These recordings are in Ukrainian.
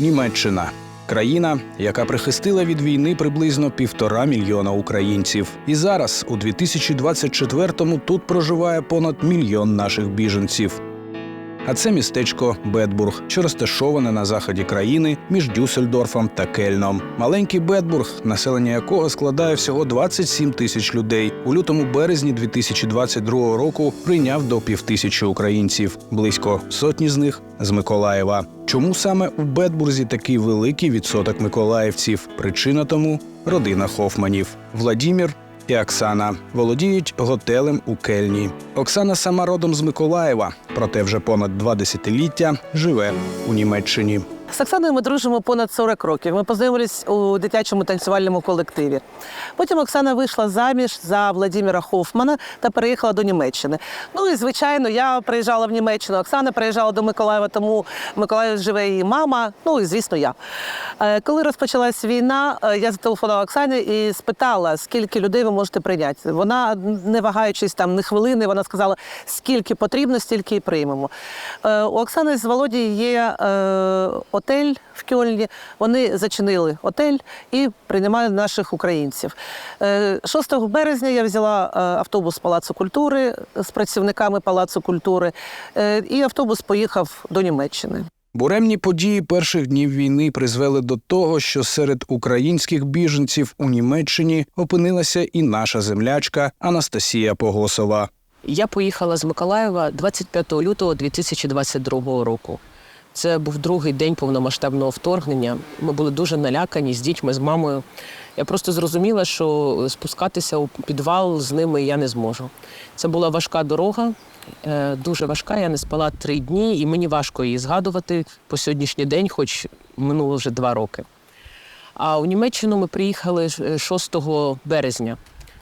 Німеччина. Країна, яка прихистила від війни приблизно півтора мільйона українців. І зараз, у 2024-му, тут проживає понад мільйон наших біженців. А це містечко Бетбург, що розташоване на заході країни між Дюссельдорфом та Кельном. Маленький Бетбург, населення якого складає всього 27 тисяч людей. У лютому березні 2022 року прийняв до півтисячі українців. Близько сотні з них з Миколаєва. Чому саме у Бетбурзі такий великий відсоток миколаївців? Причина тому родина Хофманів. Владімір і Оксана володіють готелем у Кельні. Оксана сама родом з Миколаєва, проте вже понад два десятиліття живе у Німеччині. З Оксаною ми дружимо понад 40 років. Ми познайомились у дитячому танцювальному колективі. Потім Оксана вийшла заміж за Владимира Хофмана та переїхала до Німеччини. Ну і звичайно, я приїжджала в Німеччину. Оксана приїжджала до Миколаєва, тому в Миколаєві живе її мама. Ну і звісно, я. Е, Коли розпочалась війна, е, я зателефонувала Оксані і спитала, скільки людей ви можете прийняти. Вона, не вагаючись там ні хвилини, вона сказала, скільки потрібно, стільки і приймемо. Е, У Оксани з Володі є отель в Кьольні. Вони зачинили отель і приймають наших українців. Е, 6 березня я взяла е, автобус Палацу культури з працівниками Палацу культури, е, і автобус поїхав до Німеччини. Буремні події перших днів війни призвели до того, що серед українських біженців у Німеччині опинилася і наша землячка Анастасія Погосова. Я поїхала з Миколаєва 25 лютого 2022 року. Це був другий день повномасштабного вторгнення. Ми були дуже налякані з дітьми, з мамою. Я просто зрозуміла, що спускатися у підвал з ними я не зможу. Це була важка дорога, е, дуже важка. Я не спала три дні, і мені важко її згадувати по сьогоднішній день, хоч минуло вже два роки. А у Німеччину ми приїхали е, 6 березня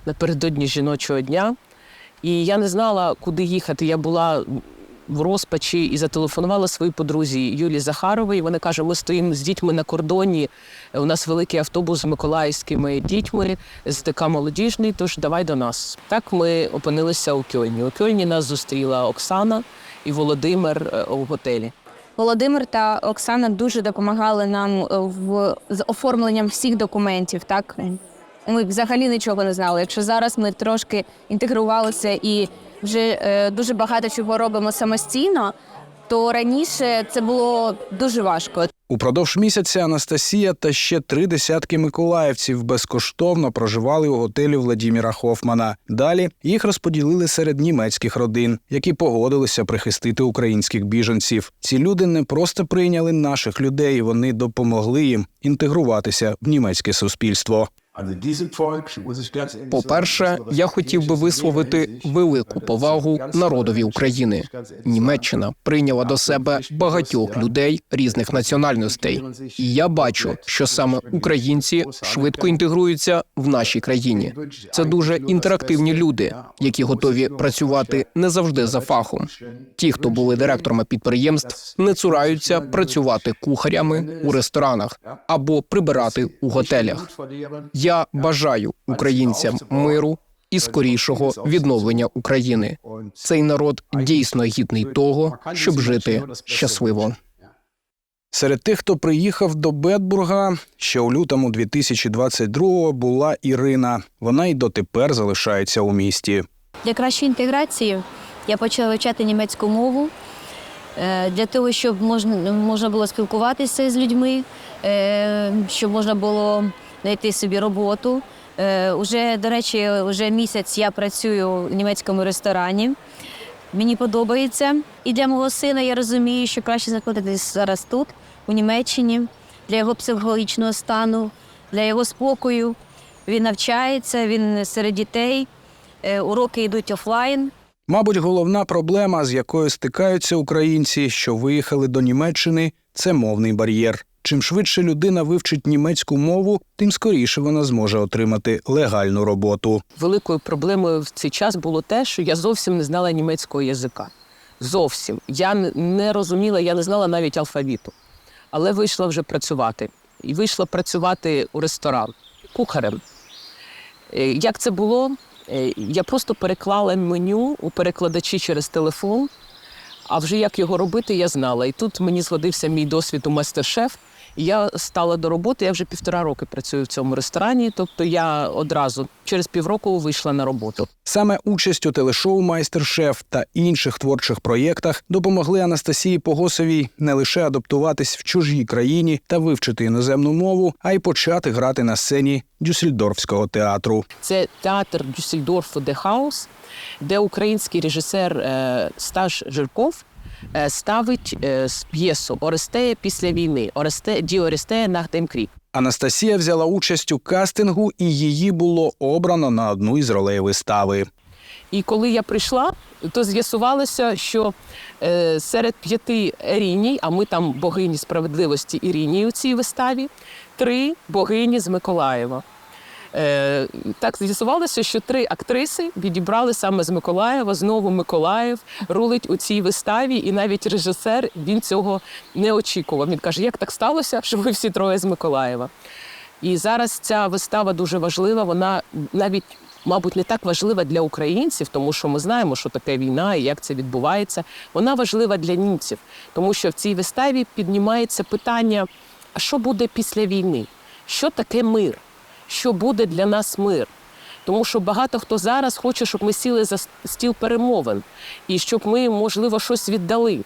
напередодні жіночого дня. І я не знала, куди їхати. Я була в розпачі і зателефонувала своїй подрузі Юлії Захаровій. Вона каже: ми стоїмо з дітьми на кордоні. У нас великий автобус з миколаївськими дітьми з ТК молодіжний. Тож давай до нас. Так ми опинилися у Кьольні. У Кьольні нас зустріла Оксана і Володимир е, у готелі. Володимир та Оксана дуже допомагали нам е, в з оформленням всіх документів. Так ми взагалі нічого не знали. Якщо зараз ми трошки інтегрувалися і вже е, дуже багато чого робимо самостійно, то раніше це було дуже важко. Упродовж місяця Анастасія та ще три десятки миколаївців безкоштовно проживали у готелі Владіміра Хофмана. Далі їх розподілили серед німецьких родин, які погодилися прихистити українських біженців. Ці люди не просто прийняли наших людей, вони допомогли їм інтегруватися в німецьке суспільство. По-перше, я хотів би висловити велику повагу народові України. Німеччина прийняла до себе багатьох людей різних національностей, і я бачу, що саме українці швидко інтегруються в нашій країні. Це дуже інтерактивні люди, які готові працювати не завжди за фахом. Ті, хто були директорами підприємств, не цураються працювати кухарями у ресторанах або прибирати у готелях. Я бажаю українцям миру і скорішого відновлення України. Цей народ дійсно гідний того, щоб жити щасливо. Серед тих, хто приїхав до Бетбурга, ще у лютому 2022-го була Ірина. Вона й дотепер залишається у місті. Для кращої інтеграції я почала вивчати німецьку мову е, для того, щоб можна, можна було спілкуватися з людьми, е, щоб можна було знайти собі роботу. Е, Уже, до речі, вже місяць я працюю в німецькому ресторані. Мені подобається. І для мого сина я розумію, що краще знаходитись зараз тут, у Німеччині, для його психологічного стану, для його спокою. Він навчається, він серед дітей. Е, Уроки йдуть офлайн. Мабуть, головна проблема, з якою стикаються українці, що виїхали до Німеччини, це мовний бар'єр. Чим швидше людина вивчить німецьку мову, тим скоріше вона зможе отримати легальну роботу. Великою проблемою в цей час було те, що я зовсім не знала німецького язика. Зовсім. Я не розуміла, я не знала навіть алфавіту. Але вийшла вже працювати. І вийшла працювати у ресторан кухарем. Е, Як це було? Е, Я просто переклала меню у перекладачі через телефон, а вже як його робити, я знала. І тут мені згодився мій досвід у мастер-шеф. І я стала до роботи. Я вже півтора роки працюю в цьому ресторані. Тобто я одразу через півроку вийшла на роботу. Саме участь у телешоу Майстер-шеф та інших творчих проєктах допомогли Анастасії Погосовій не лише адаптуватись в чужій країні та вивчити іноземну мову, а й почати грати на сцені Дюссельдорфського театру. Це театр Дюссельдорфу де Хаус, де український режисер е, Сташ Жирков ставить е, с- п'єсу Орестея після війни. Оресте Ді Орестея на Крік. Анастасія взяла участь у кастингу, і її було обрано на одну із ролей вистави. І коли я прийшла, то з'ясувалося, що е, серед п'яти Еріній, а ми там богині справедливості Ірінії у цій виставі, три богині з Миколаєва. Е, так з'ясувалося, що три актриси відібрали саме з Миколаєва. Знову Миколаїв рулить у цій виставі, і навіть режисер він цього не очікував. Він каже: як так сталося, що ви всі троє з Миколаєва? І зараз ця вистава дуже важлива. Вона навіть, мабуть, не так важлива для українців, тому що ми знаємо, що таке війна і як це відбувається. Вона важлива для німців, тому що в цій виставі піднімається питання: а що буде після війни? Що таке мир? Що буде для нас мир? Тому що багато хто зараз хоче, щоб ми сіли за стіл перемовин і щоб ми, можливо, щось віддали.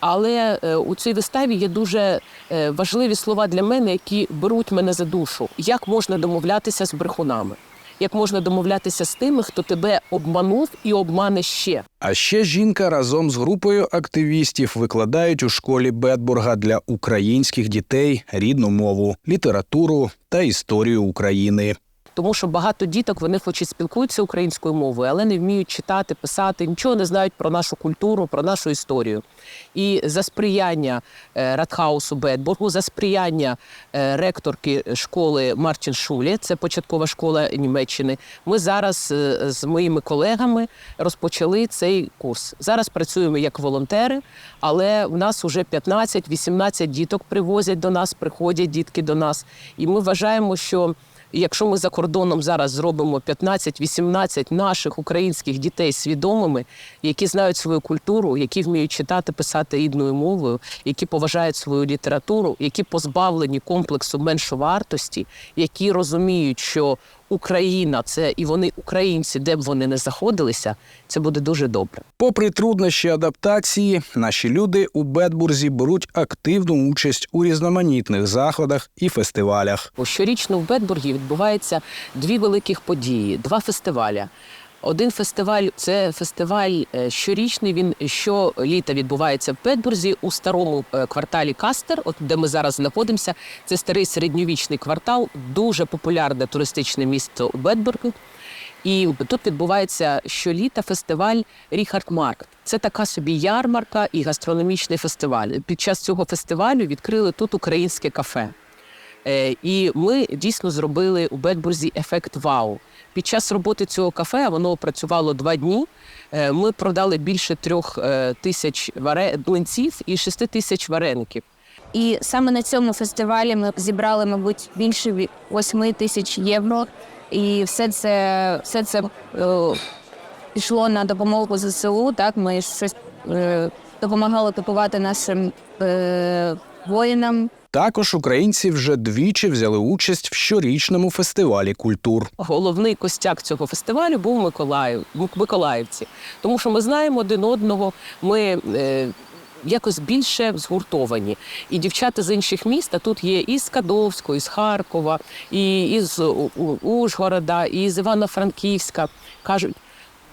Але е, у цій виставі є дуже е, важливі слова для мене, які беруть мене за душу. Як можна домовлятися з брехунами? Як можна домовлятися з тими, хто тебе обманув і обмане ще? А ще жінка разом з групою активістів викладають у школі Бетбурга для українських дітей рідну мову, літературу та історію України. Тому що багато діток вони хоч і спілкуються українською мовою, але не вміють читати, писати, нічого не знають про нашу культуру, про нашу історію. І за сприяння е, Радхаусу Бетбургу, за сприяння е, ректорки школи Мартін Шулі, це початкова школа Німеччини. Ми зараз е, з моїми колегами розпочали цей курс. Зараз працюємо як волонтери, але в нас вже 15-18 діток привозять до нас, приходять дітки до нас. І ми вважаємо, що якщо ми за кордоном зараз зробимо 15-18 наших українських дітей свідомими, які знають свою культуру, які вміють читати, писати рідною мовою, які поважають свою літературу, які позбавлені комплексу меншовартості, які розуміють, що Україна це і вони українці, де б вони не заходилися, це буде дуже добре. Попри труднощі адаптації, наші люди у Бетбурзі беруть активну участь у різноманітних заходах і фестивалях. Щорічно в Бетбургі відбувається дві великих події, два фестиваля. Один фестиваль це фестиваль е, щорічний. Він щоліта відбувається в Бетбурзі у старому е, кварталі Кастер, от де ми зараз знаходимося. Це старий середньовічний квартал, дуже популярне туристичне місто Бетбургу. І тут відбувається щоліта фестиваль Ріхард Марк. Це така собі ярмарка і гастрономічний фестиваль. Під час цього фестивалю відкрили тут українське кафе. Е, І ми дійсно зробили у Бетбурзі ефект вау. Під час роботи цього кафе воно працювало два дні. е, Ми продали більше трьох е, тисяч варе... млинців і шести тисяч вареників. І саме на цьому фестивалі ми зібрали, мабуть, більше ві- 8 тисяч євро. І все це, все це е, пішло на допомогу ЗСУ. Так, ми щось е, допомагали купувати нашим е, воїнам. Також українці вже двічі взяли участь в щорічному фестивалі культур. Головний костяк цього фестивалю був Миколаїв, Миколаївці, тому що ми знаємо один одного. Ми е, якось більше згуртовані. І дівчата з інших міст, а тут є і з Кадовського, і з Харкова, і, і Ужгорода, і з Івано-Франківська. Кажуть: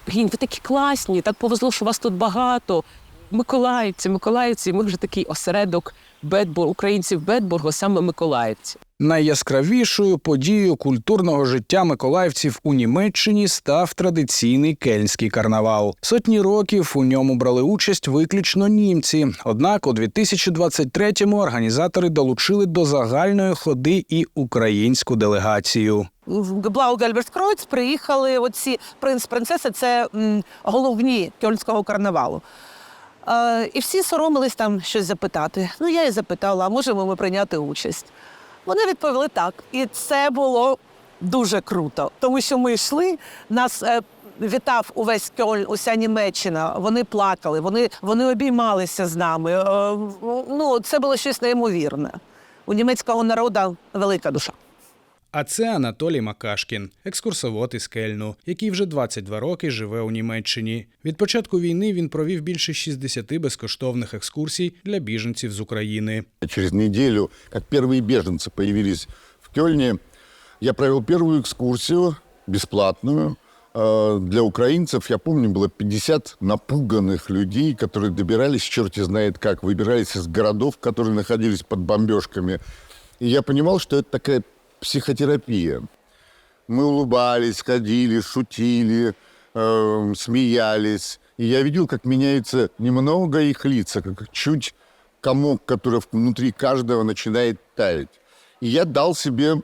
блін, ви такі класні, так повезло, що вас тут багато. Миколаївці, Миколаївці, ми вже такий осередок Бетбур, українців Бетбургу, саме Миколаївці. Найяскравішою подією культурного життя миколаївців у Німеччині став традиційний кельнський карнавал. Сотні років у ньому брали участь виключно німці. Однак у 2023-му організатори долучили до загальної ходи і українську делегацію. В Блау Гельберскройц приїхали оці принц принцеси це головні кьольського карнавалу. Е, і всі соромились там щось запитати. Ну, я і запитала, а можемо ми прийняти участь? Вони відповіли так. І це було дуже круто, тому що ми йшли, нас е, вітав увесь Кьольн, уся Німеччина. Вони плакали, вони, вони обіймалися з нами. Е, ну, це було щось неймовірне. У німецького народу велика душа. А це Анатолій Макашкін, екскурсовод із Кельну, який вже 22 роки живе у Німеччині. Від початку війни він провів більше 60 безкоштовних екскурсій для біженців з України. Через неделю, как первые беженцы появились в Кёльне, я провел первую экскурсию, бесплатную, э, для украинцев. Я помню, было 50 напуганных людей, которые добирались, черти знает как, выбирались из городов, которые находились под бомбежками. И я понимал, что это такая психотерапия. Мы улыбались, ходили, шутили, э, смеялись. И я видел, как меняется немного их лица, как чуть комок, который внутри каждого начинает таять. И я дал себе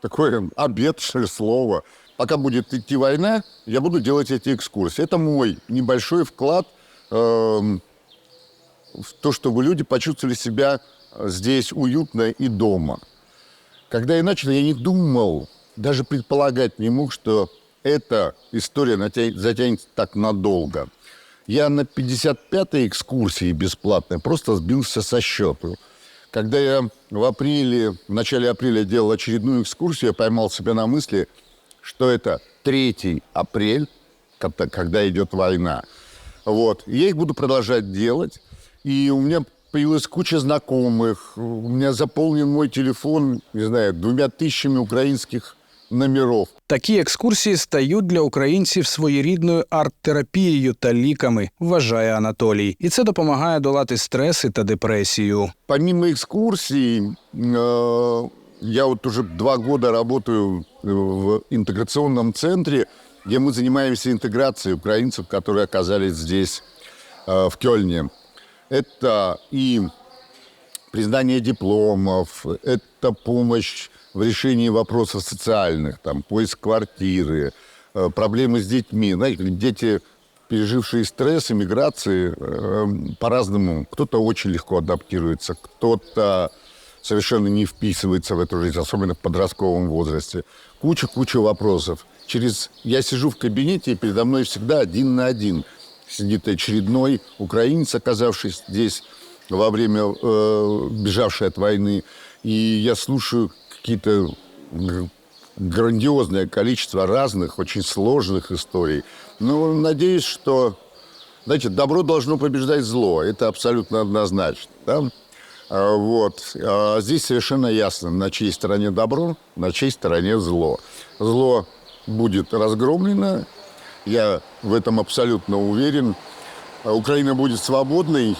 такое обет, что ли, слово. Пока будет идти война, я буду делать эти экскурсии. Это мой небольшой вклад эм, в то, чтобы люди почувствовали себя здесь уютно и дома. Когда я начал, я не думал, даже предполагать не мог, что эта история затянется так надолго. Я на 55-й экскурсии бесплатной просто сбился со счету. Когда я в апреле, в начале апреля делал очередную экскурсию, я поймал себя на мысли, что это 3 апрель, когда, идет война. Вот. Я их буду продолжать делать. И у меня появилась куча знакомых. У меня заполнен мой телефон, не знаю, двумя тысячами украинских номеров. Такі екскурсії стають для українців своєрідною арт-терапією та ліками, вважає Анатолій, і це допомагає долати стреси та депресію. Помимо экскурсий, э, я вот уже два года работаю в интеграционном центре, где мы занимаемся интеграцией украинцев, которые оказались здесь, э, в Кёльне. Это и признание дипломов, это помощь в решении вопросов социальных, там, поиск квартиры, э, проблемы с детьми. Знаете, дети, пережившие стресс, миграции, э, по-разному. Кто-то очень легко адаптируется, кто-то совершенно не вписывается в эту жизнь, особенно в подростковом возрасте. Куча-куча вопросов. Через... Я сижу в кабинете, и передо мной всегда один на один сидит очередной украинец, оказавшись здесь во время э, бежавшей от войны. И я слушаю какие-то грандиозное количество разных, очень сложных историй. Ну, надеюсь, что, знаете, добро должно побеждать зло. Это абсолютно однозначно. Да? А, Вот. А здесь совершенно ясно, на чьей стороне добро, на чьей стороне зло. Зло будет разгромлено, я в этом абсолютно уверен. Украина будет свободной,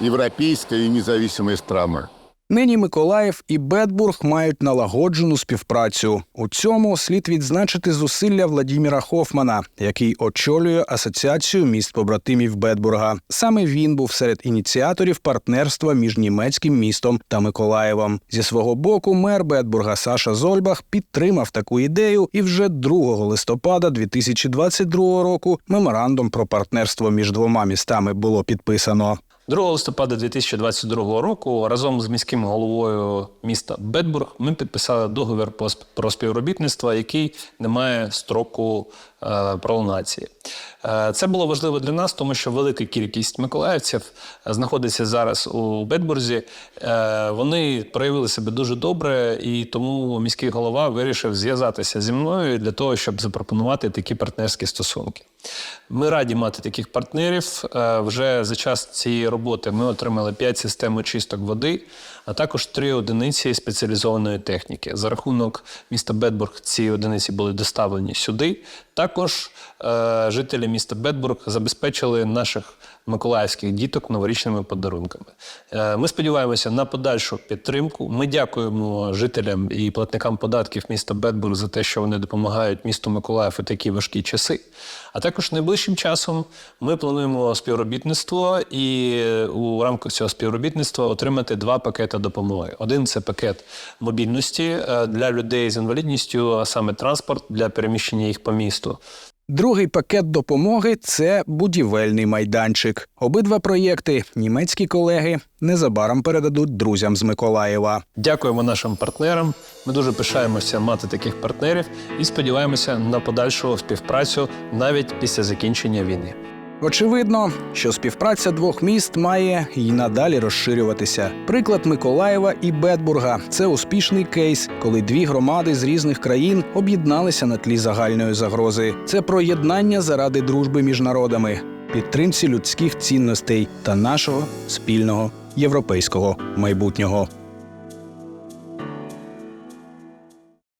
европейской и независимой страной. Нині Миколаїв і Бетбург мають налагоджену співпрацю. У цьому слід відзначити зусилля Владіміра Хофмана, який очолює асоціацію міст побратимів Бетбурга. Саме він був серед ініціаторів партнерства між німецьким містом та Миколаєвом. Зі свого боку, мер Бетбурга Саша Зольбах підтримав таку ідею, і вже 2 листопада 2022 року меморандум про партнерство між двома містами було підписано. 2 листопада 2022 року разом з міським головою міста Бетбург ми підписали договір про співробітництво, який не має строку е, пролонації. Е, Це було важливо для нас, тому що велика кількість миколаївців е, знаходиться зараз у Бетбурзі. Вони проявили себе дуже добре, і тому міський голова вирішив зв'язатися зі мною для того, щоб запропонувати такі партнерські стосунки. Ми раді мати таких партнерів. Вже за час цієї роботи ми отримали 5 систем очисток води, а також 3 одиниці спеціалізованої техніки. За рахунок міста Бетбург ці одиниці були доставлені сюди. Також е, жителі міста Бетбург забезпечили наших миколаївських діток новорічними подарунками. Е, Ми сподіваємося на подальшу підтримку. Ми дякуємо жителям і платникам податків міста Бетбург за те, що вони допомагають місту Миколаїв у такі важкі часи. А також найближчим часом ми плануємо співробітництво і у рамках цього співробітництва отримати два пакети допомоги. Один це пакет мобільності е, для людей з інвалідністю, а саме транспорт для переміщення їх по місту. Другий пакет допомоги це будівельний майданчик. Обидва проєкти німецькі колеги незабаром передадуть друзям з Миколаєва. Дякуємо нашим партнерам. Ми дуже пишаємося мати таких партнерів і сподіваємося на подальшу співпрацю навіть після закінчення війни. Очевидно, що співпраця двох міст має й надалі розширюватися. Приклад Миколаєва і Бетбурга це успішний кейс, коли дві громади з різних країн об'єдналися на тлі загальної загрози. Це про єднання заради дружби між народами, підтримці людських цінностей та нашого спільного європейського майбутнього.